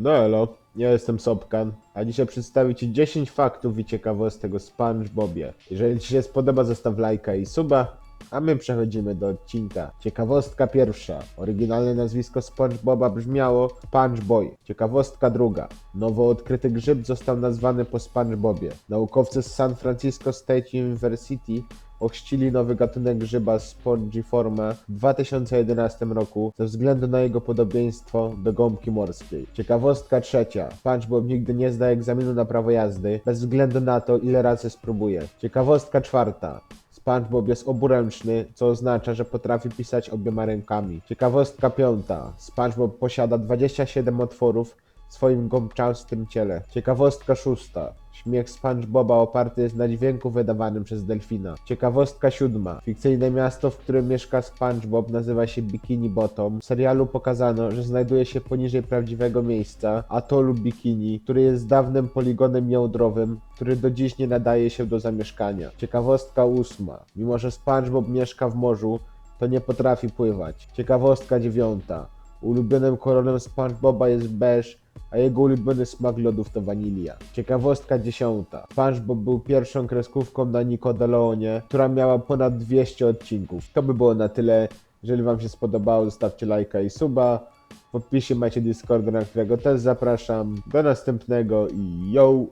No elo, ja jestem Sobkan, a dzisiaj przedstawię Ci 10 faktów i ciekawostek o SpongeBobie. Jeżeli Ci się spodoba, zostaw lajka i suba, a my przechodzimy do odcinka. Ciekawostka pierwsza. Oryginalne nazwisko SpongeBoba brzmiało SpongeBoy. Ciekawostka druga. Nowo odkryty grzyb został nazwany po SpongeBobie. Naukowcy z San Francisco State University ochrzcili nowy gatunek grzyba Spongiforma w 2011 roku ze względu na jego podobieństwo do gąbki morskiej. Ciekawostka trzecia. SpongeBob nigdy nie zda egzaminu na prawo jazdy, bez względu na to, ile razy spróbuje. Ciekawostka czwarta. SpongeBob jest oburęczny, co oznacza, że potrafi pisać obiema rękami. Ciekawostka piąta. SpongeBob posiada 27 otworów swoim gąbczastym ciele. Ciekawostka szósta. Śmiech SpongeBoba oparty jest na dźwięku wydawanym przez delfina. Ciekawostka siódma. Fikcyjne miasto, w którym mieszka SpongeBob nazywa się Bikini Bottom. W serialu pokazano, że znajduje się poniżej prawdziwego miejsca, atolu Bikini, który jest dawnym poligonem jądrowym, który do dziś nie nadaje się do zamieszkania. Ciekawostka ósma. Mimo, że SpongeBob mieszka w morzu, to nie potrafi pływać. Ciekawostka dziewiąta. Ulubionym kolorem SpongeBoba jest beż, a jego ulubiony smak lodów to wanilia. Ciekawostka dziesiąta. SpongeBob był pierwszą kreskówką na Nickelodeonie, która miała ponad 200 odcinków. To by było na tyle. Jeżeli wam się spodobało, zostawcie lajka i suba. W opisie macie Discorda, na którego też zapraszam. Do następnego i yo!